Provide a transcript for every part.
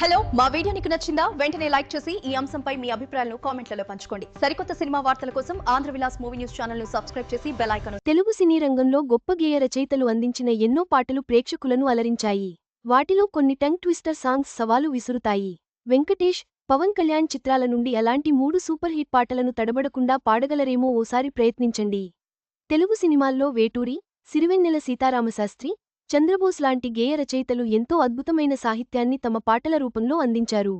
Hello మా video నీకు నచ్చిందా? వెంటనే లైక్ చేసి ఈ అంశంపై మీ అభిప్రాయాలను కామెంట్లలో పంచుకోండి. సరికొత్త సినిమా వార్తల కోసం ఆంధ్ర విలాస్ మూవీ న్యూస్ ఛానల్ను సబ్స్క్రైబ్ చేసి బెల్ ఐకాన్ తెలుగు సినీ రంగంలో గొప్ప గేయ రచయితలు అందించిన ఎన్నో పాటలు ప్రేక్షకులను అలరించాయి. వాటిలో కొన్ని టంగ్ ట్విస్టర్ సాంగ్స్ సవాలు విసురుతాయి. వెంకటేష్ పవన్ కళ్యాణ్ చిత్రాల నుండి అలాంటి మూడు సూపర్ హిట్ పాటలను తడబడకుండా పాడగలరేమో ఓసారి ప్రయత్నించండి. తెలుగు సినిమాల్లో వేటూరి సిరివెన్నెల సీతారామశాస్త్రి చంద్రబోస్ లాంటి గేయ రచయితలు ఎంతో అద్భుతమైన సాహిత్యాన్ని తమ పాటల రూపంలో అందించారు.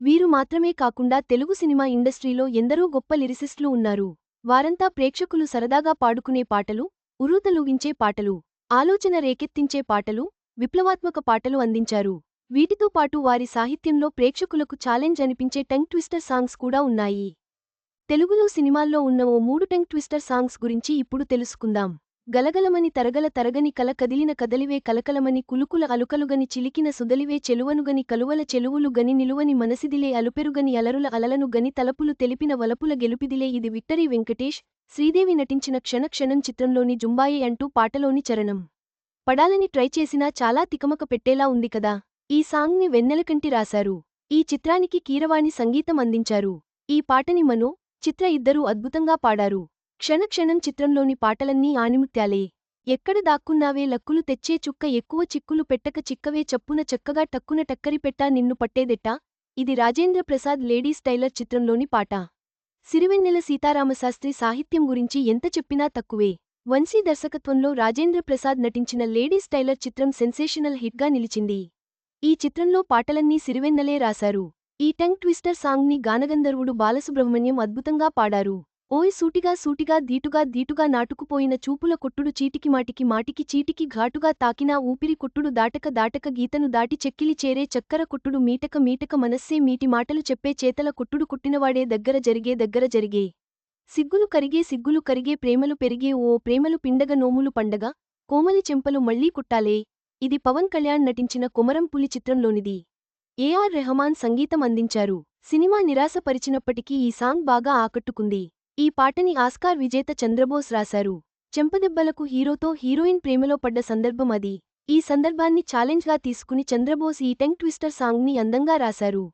వీరు మాత్రమే కాకుండా తెలుగు సినిమా ఇండస్ట్రీలో ఎందరో గొప్ప లిరిసిస్టులు ఉన్నారు. వారంతా ప్రేక్షకులు సరదాగా పాడుకునే పాటలు ఉరూతలూగించే పాటలు ఆలోచన రేకెత్తించే పాటలు విప్లవాత్మక పాటలు అందించారు. వీటితో పాటు వారి సాహిత్యంలో ప్రేక్షకులకు ఛాలెంజ్ అనిపించే టంగ్ ట్విస్టర్ సాంగ్స్ కూడా ఉన్నాయి. తెలుగులో సినిమాల్లో ఉన్న ఓ మూడు టంగ్ ట్విస్టర్ సాంగ్స్ గురించి ఇప్పుడు తెలుసుకుందాం. గలగలమని తరగల తరగని కల కదిలిన కదలివే కలకలమని కులుకుల అలుకలుగని చిలికిన సుదలివే చెలువనుగని కలువల చెలువులు గని నిలువని మనసిదిలే అలుపెరుగని అలరుల అలలను గని తలపులు తెలిపిన వలపుల గెలుపిదిలే ఇది విక్టరీ వెంకటేష్. శ్రీదేవి నటించిన క్షణ క్షణం చిత్రంలోని జుంబాయే అంటూ పాటలోని చరణం. పడాలని ట్రై చేసినా చాలా తికమక పెట్టేలా ఉంది కదా. ఈ సాంగ్ని వెన్నెలకంటి రాశారు. ఈ చిత్రానికి కీరవాణి సంగీతం అందించారు. ఈ పాటని మనో చిత్ర ఇద్దరూ అద్భుతంగా పాడారు. క్షణక్షణం చిత్రంలోని పాటలన్నీ ఆనిముత్యాలే. ఎక్కడ దాక్కున్నావే లక్కులు తెచ్చే చుక్క ఎక్కువ చిక్కులు పెట్టక చిక్కవే చప్పున చక్కగా టక్కున టక్కరి పెట్టా నిన్ను పట్టేదెట్టా? ఇది రాజేంద్ర ప్రసాద్ లేడీస్ టైలర్ చిత్రంలోని పాట. సిరివెన్నెల సీతారామశాస్త్రి సాహిత్యం గురించి ఎంత చెప్పినా తక్కువే. వంశీ దర్శకత్వంలో రాజేంద్ర ప్రసాద్ నటించిన లేడీస్ టైలర్ చిత్రం సెన్సేషనల్ హిట్గా నిలిచింది. ఈ చిత్రంలో పాటలన్నీ సిరివెన్నెలే రాశారు. ఈ టంగ్ ట్విస్టర్ సాంగ్ని గానగంధర్వుడు బాలసుబ్రహ్మణ్యం అద్భుతంగా పాడారు. ఓయ్ సూటిగా సూటిగా దీటుగా దీటుగా నాటుకుపోయిన చూపుల కొట్టుడు చీటికి మాటికి మాటికి చీటికి ఘాటుగా తాకినా ఊపిరి కొట్టుడు దాటక దాటక గీతను దాటి చెక్కిలి చేరే చక్కర కొట్టుడు మీటక మీటక మనస్సే మీటి మాటలు చెప్పే చేతల కొట్టుడు కుట్టినవాడే దగ్గర జరిగే దగ్గర జరిగే. సిగ్గులు కరిగే సిగ్గులు కరిగే ప్రేమలు పెరిగే ఓ ప్రేమలు పిండగ నోములు పండగ కోమలి చెంపలు మళ్ళీ కుట్టాలే. ఇది పవన్ కళ్యాణ్ నటించిన కొమరం పులి చిత్రంలోనిది. ఏఆర్ రెహమాన్ సంగీతం అందించారు. సినిమా నిరాశపరిచినప్పటికీ ఈ సాంగ్ బాగా ఆకట్టుకుంది. ఈ పాటని ఆస్కార్ విజేత చంద్రబోస్ రాశారు. చెంపదెబ్బలకు హీరోతో హీరోయిన్ ప్రేమలో పడ్డ సందర్భం అది. ఈ సందర్భాన్ని ఛాలెంజ్గా తీసుకుని చంద్రబోస్ ఈ టెంగ్ ట్విస్టర్ సాంగ్ని అందంగా రాశారు.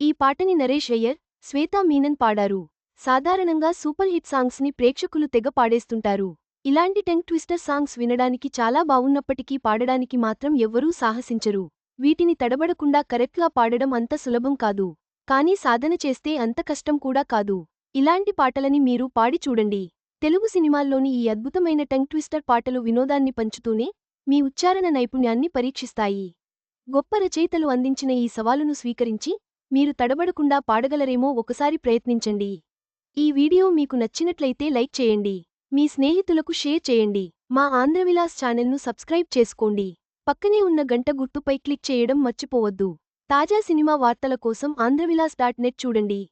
ఈ పాటని నరేష్ అయ్యర్ శ్వేతా మీనన్ పాడారు. సాధారణంగా సూపర్ హిట్ సాంగ్స్ని ప్రేక్షకులు తెగ పాడేస్తుంటారు. ఇలాంటి టెంగ్ ట్విస్టర్ సాంగ్స్ వినడానికి చాలా బావున్నప్పటికీ పాడడానికి మాత్రం ఎవ్వరూ సాహసించరు. వీటిని తడబడకుండా కరెక్ట్గా పాడడం అంత సులభం కాదు. కానీ సాధన చేస్తే అంత కష్టం కూడా కాదు. ఇలాంటి పాటలని మీరు పాడి చూడండి. తెలుగు సినిమాల్లోని ఈ అద్భుతమైన టంగ్ ట్విస్టర్ పాటలు వినోదాన్ని పంచుతూనే మీ ఉచ్చారణ నైపుణ్యాన్ని పరీక్షిస్తాయి. గొప్ప రచయితలు అందించిన ఈ సవాలును స్వీకరించి మీరు తడబడకుండా పాడగలరేమో ఒకసారి ప్రయత్నించండి. ఈ వీడియో మీకు నచ్చినట్లయితే లైక్ చేయండి. మీ స్నేహితులకు షేర్ చేయండి. మా ఆంధ్రవిలాస్ ఛానల్ను సబ్స్క్రైబ్ చేసుకోండి. పక్కనే ఉన్న గంట గుర్తుపై క్లిక్ చేయడం మర్చిపోవద్దు. తాజా సినిమా వార్తల కోసం ఆంధ్రవిలాస్ డాట్ నెట్ చూడండి.